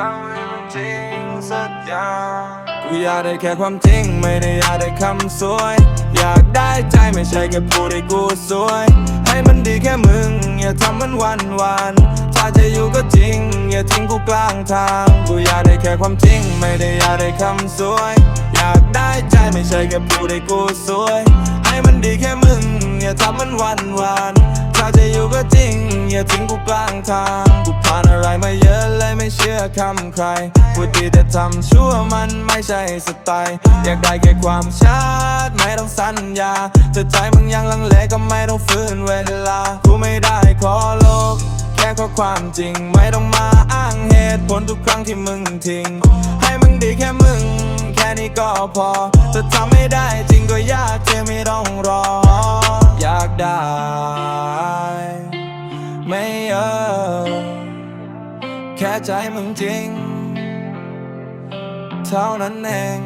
ทำให้มันจริงสักอย่างกูอยากได้แค่ความจริง ไม่ได้อยากได้คำสวย อยากได้ใจไม่ใช่แค่พูดให้กูสวย ให้มันดีแค่มึง อย่าทำมันวันวันถ้าจะอยู่ก็จริง อย่าทิ้งกูกลางทาง กูอยากได้แค่ความจริง ไม่ได้อยากได้คำสวย อยากได้ใจไม่ใช่แค่พูดให้กูสวย ให้มันดีแค่มึง อย่าทำมันวันวันถ้าจะอยู่ก็จริง อย่าทิ้งกูกลางทาง กูผ่านอะไรมาเยอะเลยไม่เชื่อคำใครพูดดีแต่ทำชั่วมันไม่ใช่สไตล์อยากได้แค่ความชัดไม่ต้องสัญญาถ้าใจมึงยังลังเลก็ไม่ต้องฝืนเวลา กูไม่ได้ขอโลก แค่ขอความจริงไม่ต้องมาอ้างเหตุผลทุกครั้งที่มึงทิ้ง ให้มึงดีแค่มึง แค่นี้ก็พอถ้าทำไม่ได้จริง แค่ใจมึงจริง เท่านั้นเอง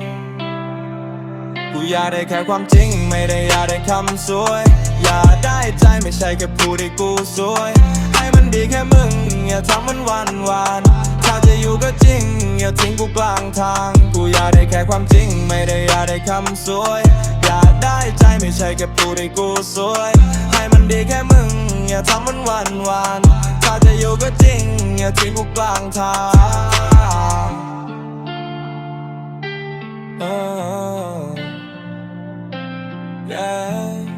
กูอยากได้แค่ความจริง ไม่ได้อยากได้คำสวย อยากได้ใจไม่ใช่แค่พูดให้กูสวยให้มันดีแค่มึง อย่าทำมันวันวันถ้าจะอยู่ก็จริง อย่าทิ้งกูกลางทาง กูอยากได้แค่ความจริง ไม่ได้อยากได้คำสวย อยากได้ใจไม่ใช่แค่พูดให้กูสวย ให้มันดีแค่มึง อย่าทำมันวันวันถ้าจะอยู่ก็จริง อย่าทิ้งกูกลางทางเออ yeah